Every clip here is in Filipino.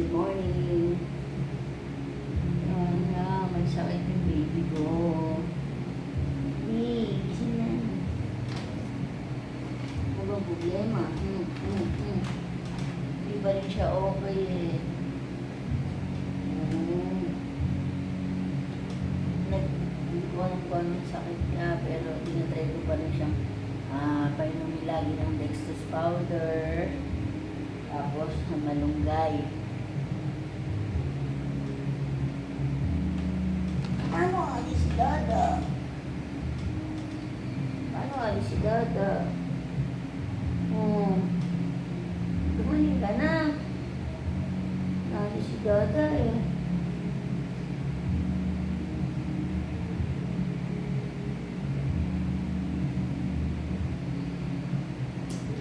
Good morning. Ayan na, may sakit yung baby ko. Hey, gising na. Ano bang problema? Hmm, hmm, hmm. Hindi pa rin siya okay eh. Hmm. Nag, hindi sakit niya, pero tinatry ko pa rin siyang ah, painumin lagi ng Dextrose powder. Tapos, malunggay. Paano alis si Dada? Paano alis si Dada? Hmm. Gumaling ka na. Alis si Dada eh.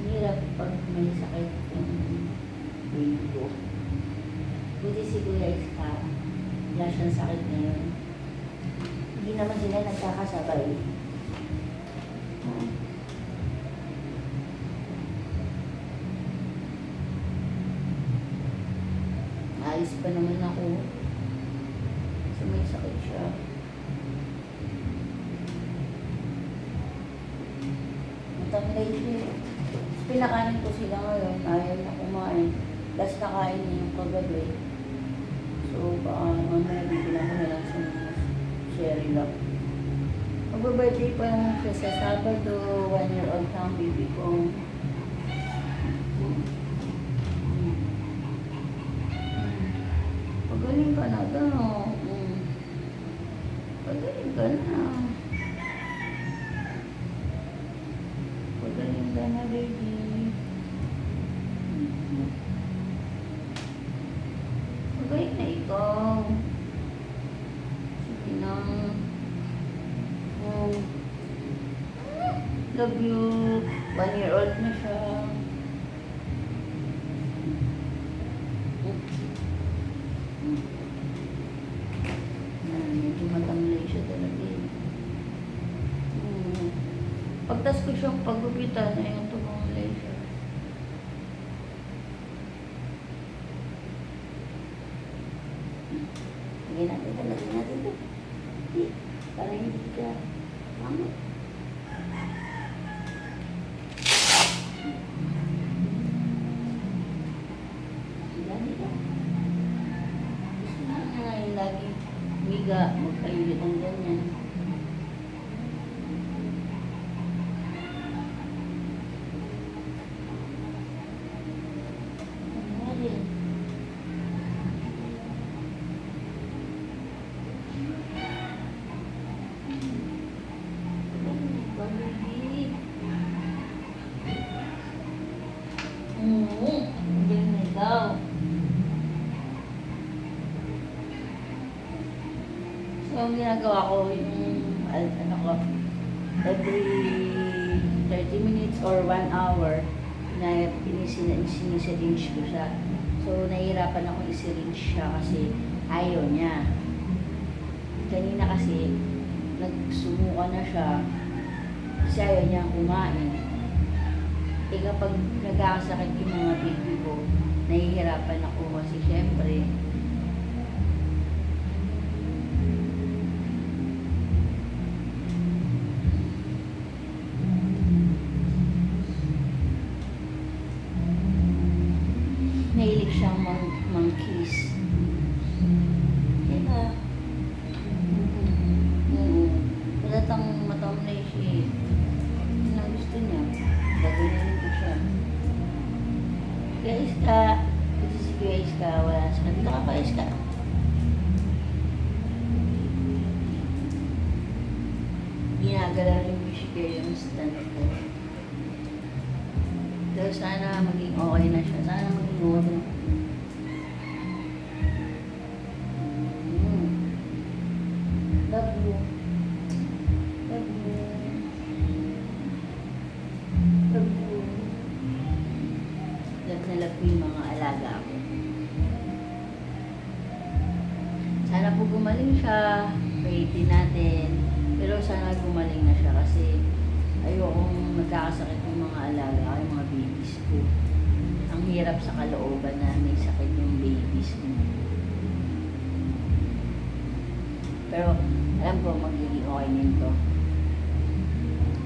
Hirap pag may sakit yung baby ko. Buti si Kuya Iska, wala siyang sakit ngayon. Hindi naman sila nagkakasabay. Ayos pa naman ako. Kasi may sakit siya. Siya. Tapos Pinakain ko sila ngayon. Ayaw na kumain. Last nakain niya yung kagabi. So, baka mamaya bibila ko na lang sa mga sherry lang. Mag-birthday pa lang siya sa Sabado. One year old na baby ko. Pagaling ka na. Mm. Pagaling ka na. Pagaling ka na, baby. Mm. Pagaling na ikaw. Sige na. Mm. Love you. One year old na siya. Mm. Yan, medyo matamlay siya talaga eh. Hmm. Pagtas ko siyang pagupitan, ayun tumulay siya. Lagyan natin lagyan natin ito. Para hindi ka mamot. Miga, magkayulit ang ganyan. So, ginagawa ko, yung, ano ko, every 30 minutes or 1 hour, na sinisiringe ko siya. So, nahihirapan ako isiringe siya kasi ayaw niya. Kanina kasi, nagsumuka na siya kasi ayaw niya kumain. Eh kapag nagkakasakit yung mga baby ko, nahihirapan ako kasi syempre, Mahilig siyang mang mang-kiss. Diba? Oo. Malatang matamlay siya eh. Ang gusto niya. Gagawin ko siya. Kaya Iska, ito si Kuya Iska, wala sa kanila ka pa Iska. Ginagala rin mo siya yung stand ko. Pero sana maging okay na siya. Sana maging okay. Mm. Love you. Love you. Love you. Love ko. Sana po gumaling siya. Pray din natin. Pero sana gumaling na siya kasi ayokong magkakasakit ng mga alaga yung mga babies ko. Ang hirap sa kalooban na may sakit yung babies ko. Pero alam ko magiging okay nito.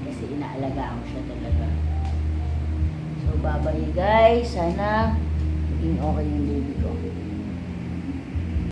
Kasi inaalagaan ko siya talaga. So bye guys. Sana maging okay yung baby ko.